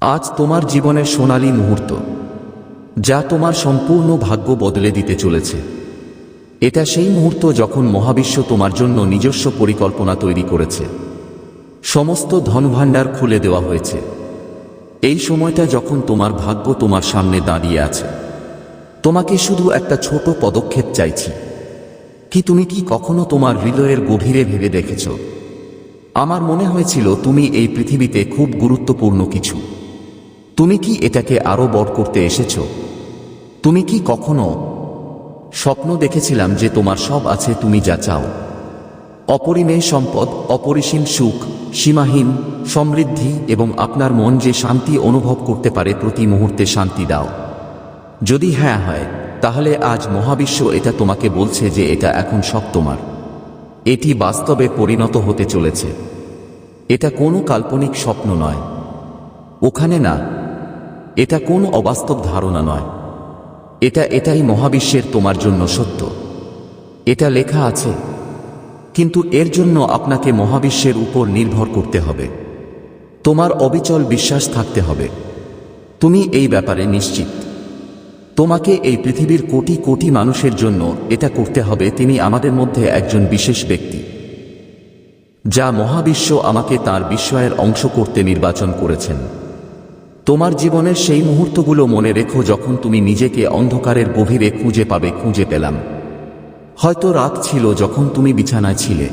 আজ তোমার জীবনের সোনালী মুহূর্ত, যা তোমার সম্পূর্ণ ভাগ্য বদলে দিতে চলেছে। এটা সেই মুহূর্ত যখন মহাবিশ্ব তোমার জন্য নিজস্ব পরিকল্পনা তৈরি করেছে। সমস্ত ধনভাণ্ডার খুলে দেওয়া হয়েছে। এই সময়টা যখন তোমার ভাগ্য তোমার সামনে দাঁড়িয়ে আছে। তোমাকে শুধু একটা ছোট পদক্ষেপ চাইছি। কি তুমি কি কখনো তোমার হৃদয়ের গভীরে ভেবে দেখেছ? আমার মনে হয়েছিল তুমি এই পৃথিবীতে খুব গুরুত্বপূর্ণ কিছু। তুমি কি এটাকে আরও বড় করতে এসেছ? তুমি কি কখনো স্বপ্ন দেখেছিলাম যে তোমার সব আছে, তুমি যা চাও? অপরিমেয় সম্পদ, অপরিসীম সুখ, সীমাহীন, সমৃদ্ধি এবং আপনার মন যে শান্তি অনুভব করতে পারে, প্রতি মুহূর্তে শান্তি দাও। যদি হ্যাঁ হয়, তাহলে আজ মহাবিশ্ব এটা তোমাকে বলছে যে এটা এখন সব তোমার। এটি বাস্তবে পরিণত হতে চলেছে। এটা কোনো কাল্পনিক স্বপ্ন নয়। ওখানে না এটা কোন অবাস্তব ধারণা নয়। এটা এটাই মহাবিশ্বের তোমার জন্য সত্য। এটা লেখা আছে, কিন্তু এর জন্য আপনাকে মহাবিশ্বের উপর নির্ভর করতে হবে। তোমার অবিচল বিশ্বাস থাকতে হবে। তুমি এই ব্যাপারে নিশ্চিত। তোমাকে এই পৃথিবীর কোটি কোটি মানুষের জন্য এটা করতে হবে, তিনি আমাদের মধ্যে একজন বিশেষ ব্যক্তি, যা মহাবিশ্ব আমাকে তার বিস্ময়ের অংশ করতে নির্বাচন করেছেন। তোমার জীবনের সেই মুহূর্তগুলো মনে রেখো যখন তুমি নিজেকে অন্ধকারের গভীরে খুঁজে পাবে, খুঁজে পেলাম। হয়তো রাত ছিল যখন তুমি বিছানায় ছিলে।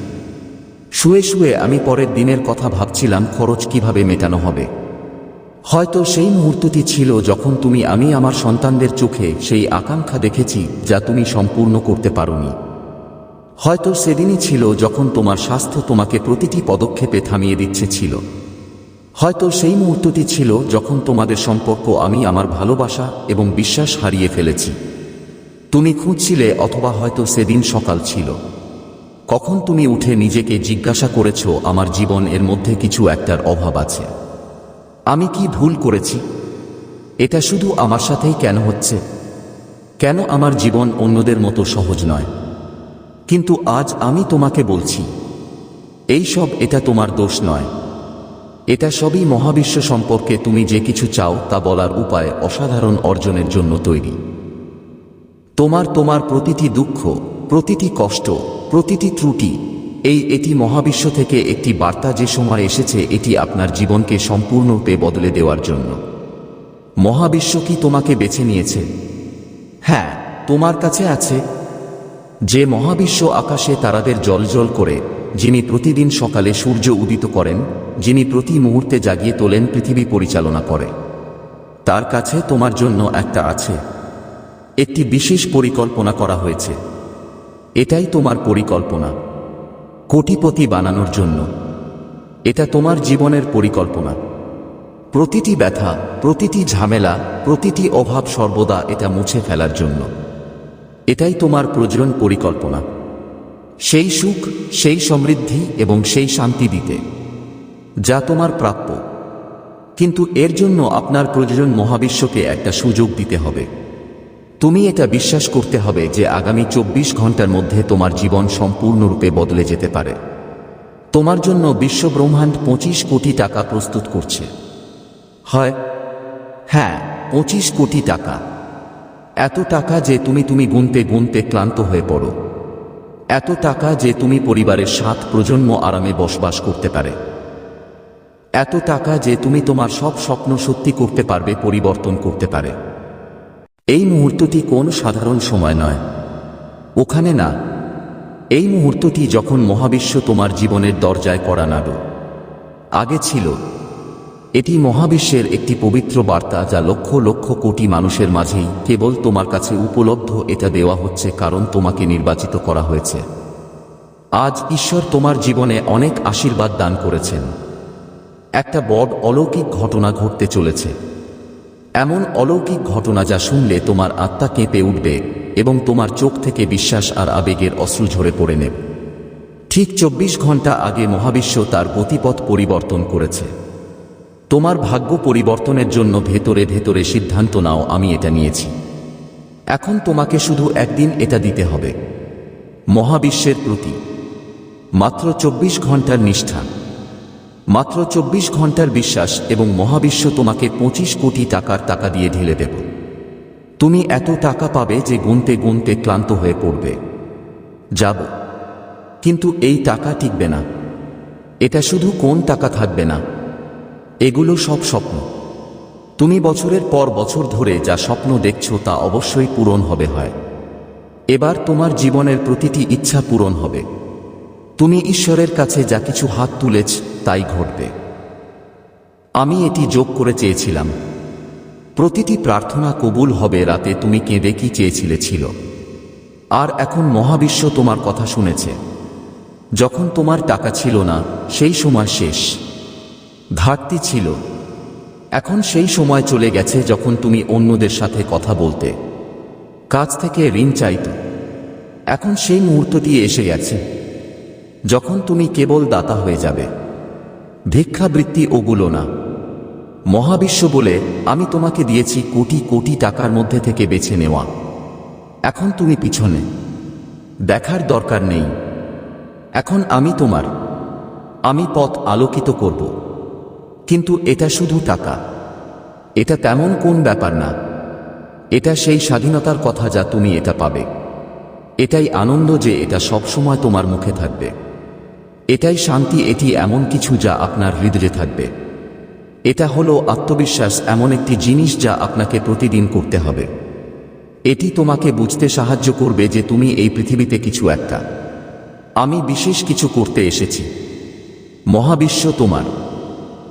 শুয়ে শুয়ে আমি পরের দিনের কথা ভাবছিলাম, খরচ কীভাবে মেটানো হবে। হয়তো সেই মুহূর্তটি ছিল যখন তুমি, আমি আমার সন্তানদের চোখে সেই আকাঙ্ক্ষা দেখেছি যা তুমি সম্পূর্ণ করতে পারোনি। হয়তো সেদিনই ছিল যখন তোমার স্বাস্থ্য তোমাকে প্রতিটি পদক্ষেপে থামিয়ে দিচ্ছে ছিল। হয়তো সেই মুহূর্তটি ছিল যখন তোমাদের সম্পর্ক আমি আমার ভালোবাসা এবং বিশ্বাস হারিয়ে ফেলেছি। তুমি খুঁজছিলে অথবা হয়তো সেদিন সকাল ছিল। কখন তুমি উঠে নিজেকে জিজ্ঞাসা করেছ, আমার জীবন এর মধ্যে কিছু একটার অভাব আছে। আমি কি ভুল করেছি? এটা শুধু আমার সাথেই কেন হচ্ছে? কেন আমার জীবন অন্যদের মতো সহজ নয়? কিন্তু আজ আমি তোমাকে বলছি, এই সব এটা তোমার দোষ নয়। এটা সবই মহাবিশ্ব সম্পর্কে তুমি যে কিছু চাও তা বলার উপায় অসাধারণ অর্জনের জন্য তৈরি। তোমার তোমার প্রতিটি দুঃখ, প্রতিটি কষ্ট, প্রতিটি ত্রুটি, এই এটি মহাবিশ্ব থেকে একটি বার্তা যে সময় এসেছে এটি আপনার জীবনকে সম্পূর্ণরূপে বদলে দেওয়ার জন্য। মহাবিশ্ব কি তোমাকে বেছে নিয়েছে? হ্যাঁ তোমার কাছে আছে। যে মহাবিশ্ব আকাশে তারাদের জলজল করে, যিনি প্রতিদিন সকালে সূর্য উদিত করেন যিনি প্রতি মুহূর্তে জাগিয়ে তোলেন পৃথিবী পরিচালনা করে। তার কাছে তোমার জন্য একটা আছে। একটি বিশেষ পরিকল্পনা করা হয়েছে। এটাই তোমার পরিকল্পনা। কোটিপতি বানানোর জন্য। এটা তোমার জীবনের পরিকল্পনা। প্রতিটি ব্যথা, প্রতিটি ঝামেলা, প্রতিটি অভাব সর্বদা এটা মুছে ফেলার জন্য। এটাই তোমার প্রজনন পরিকল্পনা। সেই সুখ, সেই সমৃদ্ধি এবং সেই শান্তি দিতে। যা তোমার প্রাপ্য। কিন্তু এর জন্য আপনার প্রয়োজন মহাবিশ্বকে একটা সুযোগ দিতে হবে। তুমি এটা বিশ্বাস করতে হবে যে আগামী চব্বিশ ঘণ্টার মধ্যে তোমার জীবন সম্পূর্ণরূপে বদলে যেতে পারে। তোমার জন্য বিশ্ব ব্রহ্মাণ্ড পঁচিশ কোটি টাকা প্রস্তুত করছে। হয়? হ্যাঁ পঁচিশ কোটি টাকা। এত টাকা যে তুমি তুমি গুনতে গুনতে ক্লান্ত হয়ে পড়ো। এত টাকা যে তুমি পরিবারের সাত প্রজন্ম আরামে বসবাস করতে পারে। এত টাকা যে তুমি তোমার সব স্বপ্ন সত্যি করতে পারবে, পরিবর্তন করতে পারে। এই মুহূর্তটি কোন সাধারণ সময় নয়। ওখানে না, এই মুহূর্তটি যখন মহাবিশ্ব তোমার জীবনের দরজায় করা নাড়ো আগে ছিল, এটি মহাবিশ্বের একটি পবিত্র বার্তা যা লক্ষ লক্ষ কোটি মানুষের মাঝেই কেবল তোমার কাছে উপলব্ধ এটা দেওয়া হচ্ছে কারণ তোমাকে নির্বাচিত করা হয়েছে। আজ ঈশ্বর তোমার জীবনে অনেক আশীর্বাদ দান করেছেন। একটা বড় অলৌকিক ঘটনা ঘটতে চলেছে। এমন অলৌকিক ঘটনা যা শুনলে তোমার আত্মা কেঁপে উঠবে এবং তোমার চোখ থেকে বিশ্বাস আর আবেগের অশ্রু ঝরে পড়ে নেবে। ঠিক চব্বিশ ঘণ্টা আগে মহাবিশ্ব তার গতিপথ পরিবর্তন করেছে। তোমার ভাগ্য পরিবর্তনের জন্য ভেতরে ভেতরে সিদ্ধান্ত নাও, আমি এটা নিয়েছি। এখন তোমাকে শুধু একদিন এটা দিতে হবে। মহাবিশ্বের প্রতি। মাত্র চব্বিশ ঘণ্টার নিষ্ঠা। মাত্র চব্বিশ ঘণ্টার বিশ্বাস এবং মহাবিশ্ব তোমাকে পঁচিশ কোটি টাকার টাকা দিয়ে ঢেলে দেব। তুমি এত টাকা পাবে যে গুনতে গুনতে ক্লান্ত হয়ে পড়বে। যাব। কিন্তু এই টাকা টিকবে না। এটা শুধু কোন টাকা থাকবে না। এগুলো সব স্বপ্ন। তুমি বছরের পর বছর ধরে যা স্বপ্ন দেখছ তা অবশ্যই পূরণ হবে হয়। এবার তোমার জীবনের প্রতিটি ইচ্ছা পূরণ হবে। তুমি ঈশ্বরের কাছে যা কিছু হাত তুলেছ তাই ঘটবে। আমি এটি যোগ করে চেয়েছিলাম। প্রতিটি প্রার্থনা কবুল হবে রাতে তুমি কেঁদে কি চেয়েছিলে ছিল। আর এখন মহাবিশ্ব তোমার কথা শুনেছে। যখন তোমার টাকা ছিল না, সেই সময় শেষ। ঘাটতি ছিল। এখন সেই সময় চলে গেছে যখন তুমি অন্যদের সাথে কথা বলতে। কাজ থেকে ঋণ চাইত। এখন সেই মুহূর্তটি এসে গেছে। যখন তুমি কেবল দাতা হয়ে যাবে। ভিক্ষাবৃত্তি ওগুলো না। মহাবিশ্ব বলে, আমি তোমাকে দিয়েছি কোটি কোটি টাকার মধ্যে থেকে বেছে নেওয়া। এখন তুমি পিছনে। দেখার দরকার নেই। এখন আমি তোমার। আমি পথ আলোকিত করব। কিন্তু এটা শুধু টাকা। এটা তেমন কোন ব্যাপার না। এটা সেই স্বাধীনতার কথা যা তুমি এটা পাবে। এটাই আনন্দ যে এটা সবসময় তোমার মুখে থাকবে। এটাই শান্তি, এটি এমন কিছু যা আপনার হৃদয়ে থাকবে। এটা হলো আত্মবিশ্বাস, এমন একটি জিনিস যা আপনাকে প্রতিদিন করতে হবে। এটি তোমাকে বুঝতে সাহায্য করবে যে তুমি এই পৃথিবীতে কিছু একটা। আমি বিশেষ কিছু করতে এসেছি। মহাবিশ্ব তোমার।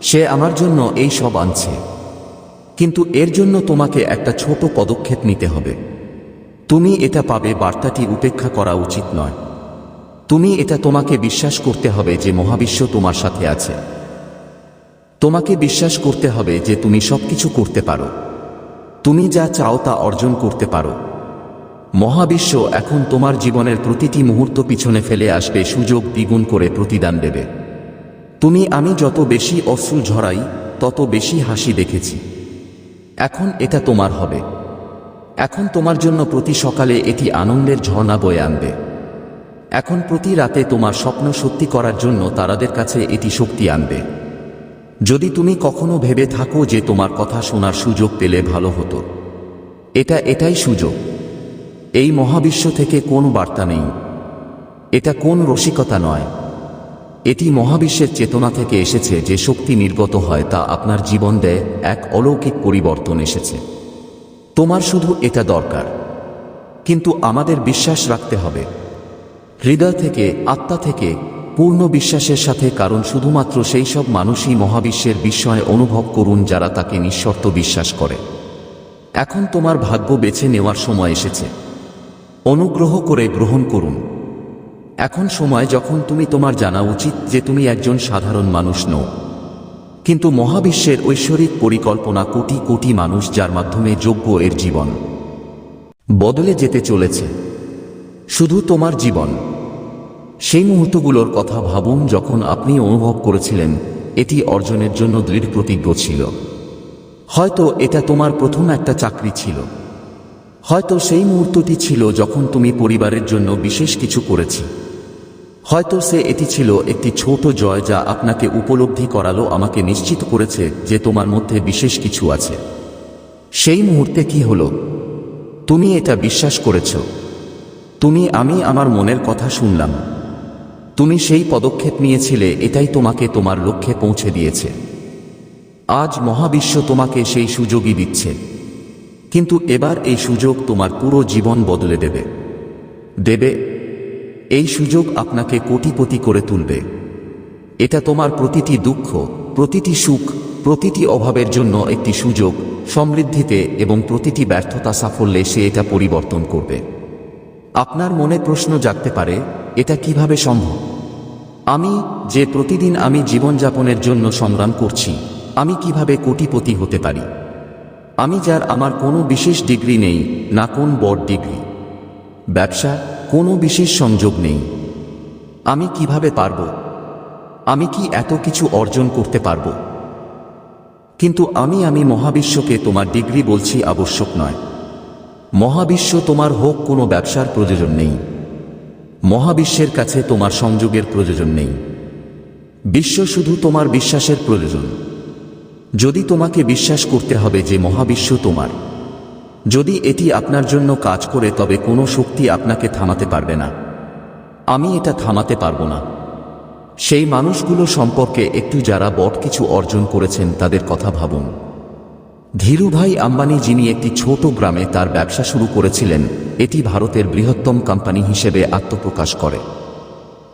সে আমার জন্য এই সব আনছে। কিন্তু এর জন্য তোমাকে একটা ছোট পদক্ষেপ নিতে হবে। তুমি এটা পাবে, বার্তাটি উপেক্ষা করা উচিত নয়। তুমি এটা তোমাকে বিশ্বাস করতে হবে যে মহাবিশ্ব তোমার সাথে আছে। তোমাকে বিশ্বাস করতে হবে যে তুমি সবকিছু করতে পারো। তুমি যা চাও তা অর্জন করতে পারো। মহাবিশ্ব এখন তোমার জীবনের প্রতিটি মুহূর্ত পিছনে ফেলে আসবে, সুযোগ দ্বিগুণ করে প্রতিদান দেবে। তুমি, আমি যত বেশি অশ্রু ঝরাই, তত বেশি হাসি দেখেছি। এখন এটা তোমার হবে। এখন তোমার জন্য প্রতি সকালে এটি আনন্দের ঝর্ণা বয়ে আনবে। এখন প্রতি রাতে তোমার স্বপ্ন সত্যি করার জন্য তারাদের কাছে এটি শক্তি আনবে। যদি তুমি কখনো ভেবে থাকো যে তোমার কথা শোনার সুযোগ পেলে ভালো হতো। এটা এটাই সুযোগ। এই মহাবিশ্ব থেকে কোন বার্তা নেই। এটা কোন রসিকতা নয়। এটি মহাবিশ্বের চেতনা থেকে এসেছে যে শক্তি নির্গত হয় তা আপনার জীবন দেয় এক অলৌকিক পরিবর্তন এসেছে। তোমার শুধু এটা দরকার। কিন্তু আমাদের বিশ্বাস রাখতে হবে। হৃদয় থেকে, আত্মা থেকে, পূর্ণ বিশ্বাসের সাথে, কারণ শুধুমাত্র সেই সব মানুষই মহাবিশ্বের বিস্ময় অনুভব করুন যারা তাকে নিঃশর্ত বিশ্বাস করে। এখন তোমার ভাগ্য বেছে নেওয়ার সময় এসেছে। অনুগ্রহ করে গ্রহণ করুন। এখন সময় যখন তুমি তোমার জানা উচিত যে তুমি একজন সাধারণ মানুষ নও। কিন্তু মহাবিশ্বের ঐশ্বরিক পরিকল্পনা কোটি কোটি মানুষ যার মাধ্যমে যোগ্য এর জীবন। বদলে যেতে চলেছে। শুধু তোমার জীবন। সেই মুহূর্তগুলোর কথা ভাবুন যখন আপনি অনুভব করেছিলেন এটি অর্জনের জন্য দৃঢ় প্রতিজ্ঞ ছিল। হয়তো এটা তোমার প্রথম একটা চাকরি ছিল। হয়তো সেই মুহূর্তটি ছিল যখন তুমি পরিবারের জন্য বিশেষ কিছু করেছি। হয়তো সে এটি ছিল একটি ছোট জয় যা আপনাকে উপলব্ধি করালো, আমাকে নিশ্চিত করেছে যে তোমার মধ্যে বিশেষ কিছু আছে। সেই মুহূর্তে কি হলো? তুমি এটা বিশ্বাস করেছ। তুমি, আমি আমার মনের কথা শুনলাম। তুমি সেই পদক্ষেপ নিয়েছিলে, এটাই তোমাকে তোমার লক্ষ্যে পৌঁছে দিয়েছে। আজ মহাবিশ্ব তোমাকে সেই সুযোগই দিচ্ছে। কিন্তু এবার এই সুযোগ তোমার পুরো জীবন বদলে দেবে। দেবে, এই সুযোগ আপনাকে কোটিপতি করে তুলবে। এটা তোমার প্রতিটি দুঃখ, প্রতিটি সুখ, প্রতিটি অভাবের জন্য একটি সুযোগ, সমৃদ্ধিতে এবং প্রতিটি ব্যর্থতা সাফল্যে সে এটা পরিবর্তন করবে। আপনার মনে প্রশ্ন জাগতে পারে, এটা কীভাবে সম্ভব? আমি, যে প্রতিদিন আমি জীবনযাপনের জন্য সংগ্রাম করছি, আমি কীভাবে কোটিপতি হতে পারি? আমি যার আমার কোনো বিশেষ ডিগ্রি নেই, না কোন বড় ডিগ্রি। ব্যবসা, কোনো বিশেষ সংযোগ নেই। আমি কীভাবে পারব? আমি কি এত কিছু অর্জন করতে পারব? কিন্তু আমি আমি মহাবিশ্বকে তোমার ডিগ্রি বলছি আবশ্যক নয়। মহাবিশ্ব তোমার হোক কোনো ব্যবসার প্রয়োজন নেই। মহাবিশ্বের কাছে তোমার সংযোগের প্রয়োজন নেই। বিশ্ব শুধু তোমার বিশ্বাসের প্রয়োজন। যদি তোমাকে বিশ্বাস করতে হবে যে মহাবিশ্ব তোমার, যদি এটি আপনার জন্য কাজ করে, তবে কোনো শক্তি আপনাকে থামাতে পারবে না। আমি এটা থামাতে পারব না। সেই মানুষগুলো সম্পর্কে একটু যারা বট কিছু অর্জন করেছেন, তাদের কথা ভাবুন। ধীরুভাই আম্বানি যিনি একটি ছোট গ্রামে তার ব্যবসা শুরু করেছিলেন, এটি ভারতের বৃহত্তম কোম্পানি হিসেবে আত্মপ্রকাশ করে।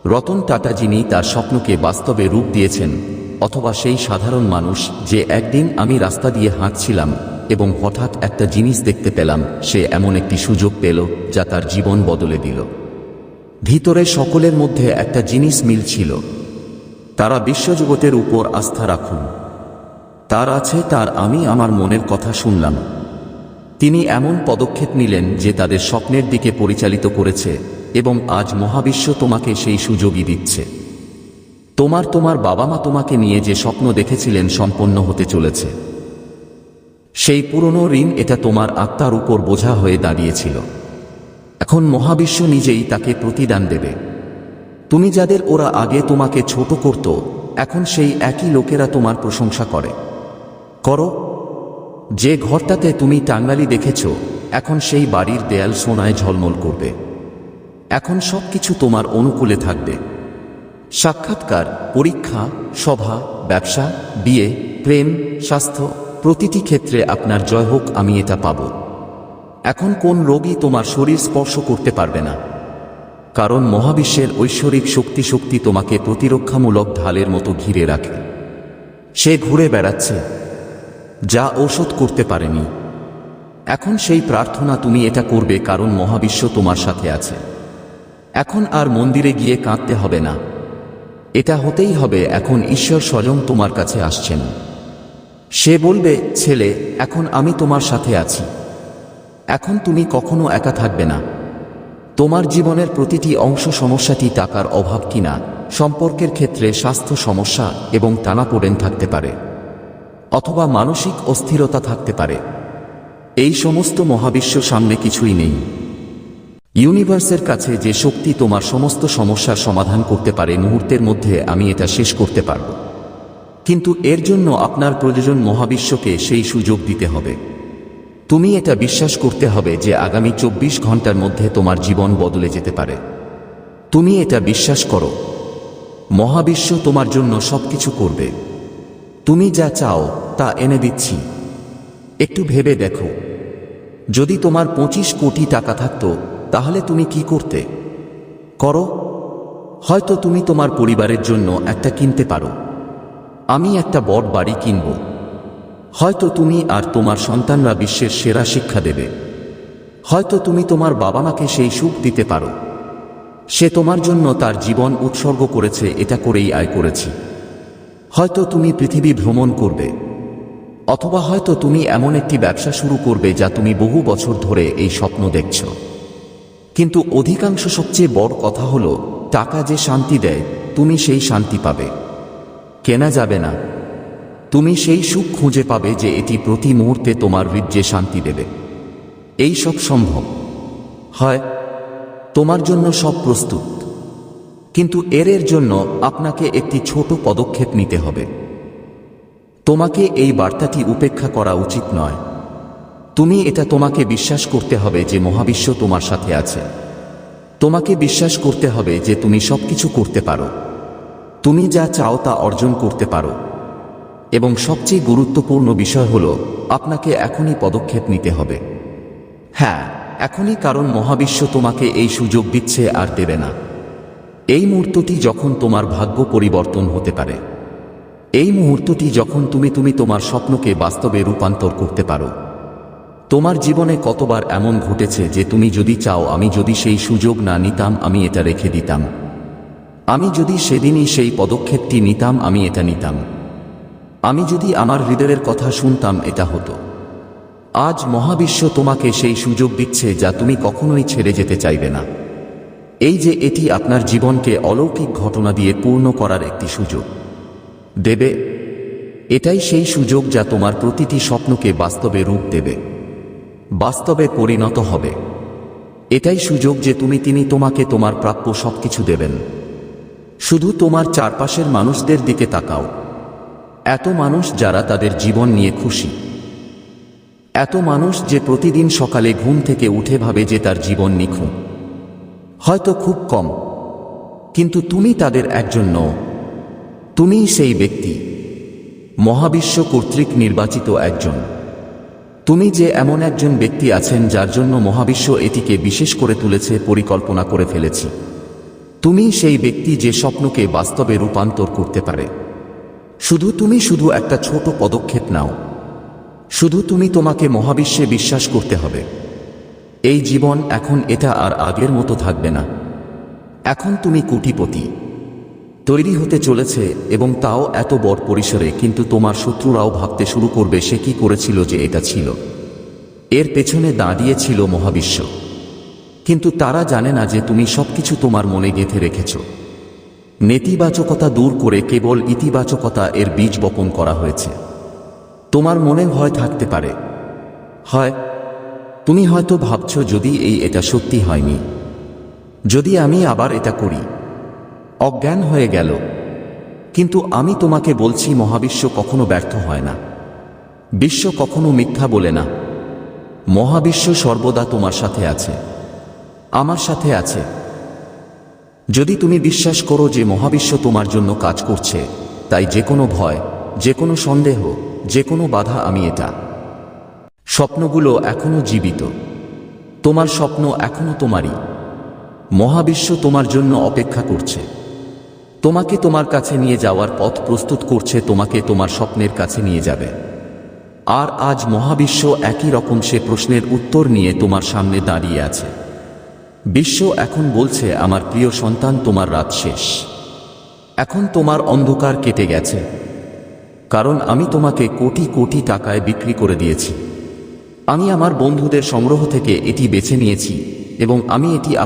রতন টাটা যিনি তার স্বপ্নকে বাস্তবে রূপ দিয়েছেন, অথবা সেই সাধারণ মানুষ যে একদিন আমি রাস্তা দিয়ে হাঁটছিলাম এবং হঠাৎ একটা জিনিস দেখতে পেলাম, সে এমন একটি সুযোগ পেল যা তার জীবন বদলে দিল। ভিতরে সকলের মধ্যে একটা জিনিস মিল ছিল তারা বিশ্বজগতের উপর আস্থা রাখুন। তার আছে, তার আমি আমার মনের কথা শুনলাম। তিনি এমন পদক্ষেপ নিলেন যে তাদের স্বপ্নের দিকে পরিচালিত করেছে এবং আজ মহাবিশ্ব তোমাকে সেই সুযোগই দিচ্ছে। তোমার তোমার বাবা মা তোমাকে নিয়ে যে স্বপ্ন দেখেছিলেন সম্পন্ন হতে চলেছে। সেই পুরনো ঋণ এটা তোমার আত্মার উপর বোঝা হয়ে দাঁড়িয়েছিল। এখন মহাবিশ্ব নিজেই তাকে প্রতিদান দেবে। তুমি যাদের ওরা আগে তোমাকে ছোট করত, এখন সেই একই লোকেরা তোমার প্রশংসা করে। করো। যে ঘরটাতে তুমি টাঙ্গালি দেখেছ, এখন সেই বাড়ির দেয়াল সোনায় ঝলমল করবে। এখন সব কিছু তোমার অনুকূলে থাকবে। সাক্ষাৎকার, পরীক্ষা, সভা, ব্যবসা, বিয়ে, প্রেম, স্বাস্থ্য, প্রতিটি ক্ষেত্রে আপনার জয় হোক, আমি এটা পাব। এখন কোন রোগী তোমার শরীর স্পর্শ করতে পারবে না। কারণ মহাবিশ্বের ঐশ্বরিক শক্তি শক্তি তোমাকে প্রতিরক্ষামূলক ঢালের মতো ঘিরে রাখে। সে ঘুরে বেড়াচ্ছে। যা ঔষধ করতে পারেনি। এখন সেই প্রার্থনা তুমি এটা করবে কারণ মহাবিশ্ব তোমার সাথে আছে। এখন আর মন্দিরে গিয়ে কাঁদতে হবে না। এটা হতেই হবে, এখন ঈশ্বর স্বয়ং তোমার কাছে আসছেন। সে বলবে, ছেলে, এখন আমি তোমার সাথে আছি। এখন তুমি কখনো একা থাকবে না। তোমার জীবনের প্রতিটি অংশ সমস্যাটি টাকার অভাব কিনা, সম্পর্কের ক্ষেত্রে স্বাস্থ্য সমস্যা এবং টানাপোড়েন থাকতে পারে। অথবা মানসিক অস্থিরতা থাকতে পারে। এই সমস্ত মহাবিশ্ব সামনে কিছুই নেই। ইউনিভার্সের কাছে যে শক্তি তোমার সমস্ত সমস্যার সমাধান করতে পারে মুহূর্তের মধ্যে আমি এটা শেষ করতে পারব। কিন্তু এর জন্য আপনার প্রয়োজন মহাবিশ্বকে সেই সুযোগ দিতে হবে। তুমি এটা বিশ্বাস করতে হবে যে আগামী চব্বিশ ঘণ্টার মধ্যে তোমার জীবন বদলে যেতে পারে। তুমি এটা বিশ্বাস করো। মহাবিশ্ব তোমার জন্য সবকিছু করবে। তুমি যা চাও তা এনে দিচ্ছি। একটু ভেবে দেখো। যদি তোমার পঁচিশ কোটি টাকা থাকতো, তাহলে তুমি কি করতে? করো। হয়তো তুমি তোমার পরিবারের জন্য একটা কিনতে পারো। আমি একটা বড় বাড়ি কিনব। হয়তো তুমি আর তোমার সন্তানরা বিশ্বের সেরা শিক্ষা দেবে। হয়তো তুমি তোমার বাবা মাকে সেই সুখ দিতে পারো। সে তোমার জন্য তার জীবন উৎসর্গ করেছে, এটা করেই আয় করেছি। হয়তো তুমি পৃথিবী ভ্রমণ করবে। অথবা হয়তো তুমি এমন একটি ব্যবসা শুরু করবে যা তুমি বহু বছর ধরে এই স্বপ্ন দেখছ। কিন্তু অধিকাংশ সবচেয়ে বড় কথা হলো, টাকা যে শান্তি দেয়, তুমি সেই শান্তি পাবে। কেনা যাবে না। তুমি সেই সুখ খুঁজে পাবে যে এটি প্রতি মুহূর্তে তোমার হৃদয়ে শান্তি দেবে। এই সব সম্ভব। হয়, তোমার জন্য সব প্রস্তুত। কিন্তু এর জন্য আপনাকে একটি ছোট পদক্ষেপ নিতে হবে। তোমাকে এই বার্তাটি উপেক্ষা করা উচিত নয়। তুমি এটা তোমাকে বিশ্বাস করতে হবে যে মহাবিশ্ব তোমার সাথে আছে। তোমাকে বিশ্বাস করতে হবে যে তুমি সবকিছু করতে পারো। তুমি যা চাও তা অর্জন করতে পারো। এবং সবচেয়ে গুরুত্বপূর্ণ বিষয় হল, আপনাকে এখনই পদক্ষেপ নিতে হবে। হ্যাঁ এখনই কারণ মহাবিশ্ব তোমাকে এই সুযোগ দিচ্ছে আর দেবে না। এই মুহূর্তটি যখন তোমার ভাগ্য পরিবর্তন হতে পারে। এই মুহূর্তটি যখন তুমি তুমি তোমার স্বপ্নকে বাস্তবে রূপান্তর করতে পারো। তোমার জীবনে কতবার এমন ঘটেছে যে তুমি যদি চাও, আমি যদি সেই সুযোগ না নিতাম, আমি এটা রেখে দিতাম। আমি যদি সেদিনই সেই পদক্ষেপটি নিতাম, আমি এটা নিতাম। আমি যদি আমার হৃদয়ের কথা শুনতাম, এটা হতো। আজ মহাবিশ্ব তোমাকে সেই সুযোগ দিচ্ছে যা তুমি কখনোই ছেড়ে যেতে চাইবে না। এই যে এটি আপনার জীবনকে অলৌকিক ঘটনা দিয়ে পূর্ণ করার একটি সুযোগ। দেবে? এটাই সেই সুযোগ যা তোমার প্রতিটি স্বপ্নকে বাস্তবে রূপ দেবে। বাস্তবে পরিণত হবে। এটাই সুযোগ যে তুমি তিনি তোমাকে তোমার প্রাপ্য সবকিছু দেবেন। শুধু তোমার চারপাশের মানুষদের দিকে তাকাও। এত মানুষ যারা তাদের জীবন নিয়ে খুশি। এত মানুষ যে প্রতিদিন সকালে ঘুম থেকে উঠে ভাবে যে তার জীবন নিখুঁত। হয়তো খুব কম। কিন্তু তুমি তাদের একজন নও। তুমিই সেই ব্যক্তি। মহাবিশ্ব কর্তৃক নির্বাচিত একজন। তুমি যে এমন একজন ব্যক্তি আছেন যার জন্য মহাবিশ্ব এটিকে বিশেষ করে তুলেছে, পরিকল্পনা করে ফেলেছি। তুমি সেই ব্যক্তি যে স্বপ্নকে বাস্তবে রূপান্তর করতে পারে। শুধু তুমি শুধু একটা ছোট পদক্ষেপ নাও। শুধু তুমি তোমাকে মহাবিশ্বে বিশ্বাস করতে হবে। এই জীবন এখন এটা আর আগের মতো থাকবে না। এখন তুমি কোটিপতি। তৈরি হতে চলেছে এবং তাও এত বড় পরিসরে, কিন্তু তোমার শত্রুরাও ভাবতে শুরু করবে সে কি করেছিল যে এটা ছিল। এর পেছনে দাঁড়িয়েছিল মহাবিশ্ব। কিন্তু তারা জানে না যে তুমি সবকিছু তোমার মনে গেঁথে রেখেছ। নেতিবাচকতা দূর করে কেবল ইতিবাচকতা এর বীজ বপন করা হয়েছে। তোমার মনে ভয় থাকতে পারে। হয়, তুমি হয়তো ভাবছ যদি এই এটা সত্যি হয়নি। যদি আমি আবার এটা করি অজ্ঞান হয়ে গেল। কিন্তু আমি তোমাকে বলছি, মহাবিশ্ব কখনো ব্যর্থ হয় না। বিশ্ব কখনো মিথ্যা বলে না। মহাবিশ্ব সর্বদা তোমার সাথে আছে। আমার সাথে আছে। যদি তুমি বিশ্বাস করো যে মহাবিশ্ব তোমার জন্য কাজ করছে, তাই যে কোনো ভয়, যে কোনো সন্দেহ, যে কোনো বাধা আমি এটা। স্বপ্নগুলো এখনও জীবিত। তোমার স্বপ্ন এখনও তোমারই। মহাবিশ্ব তোমার জন্য অপেক্ষা করছে। তোমাকে তোমার কাছে নিয়ে যাওয়ার পথ প্রস্তুত করছে, তোমাকে তোমার স্বপ্নের কাছে নিয়ে যাবে। আর আজ মহাবিশ্ব একই রকম সে প্রশ্নের উত্তর নিয়ে তোমার সামনে দাঁড়িয়ে আছে। বিশ্ব এখন বলছে, আমার প্রিয় সন্তান, তোমার রাত শেষ। এখন তোমার অন্ধকার কেটে গেছে। কারণ আমি তোমাকে কোটি কোটি টাকায় বিক্রি করে দিয়েছি। আমি আমার বন্ধুদের সংগ্রহ থেকে এটি বেছে নিয়েছি এবং আমি এটি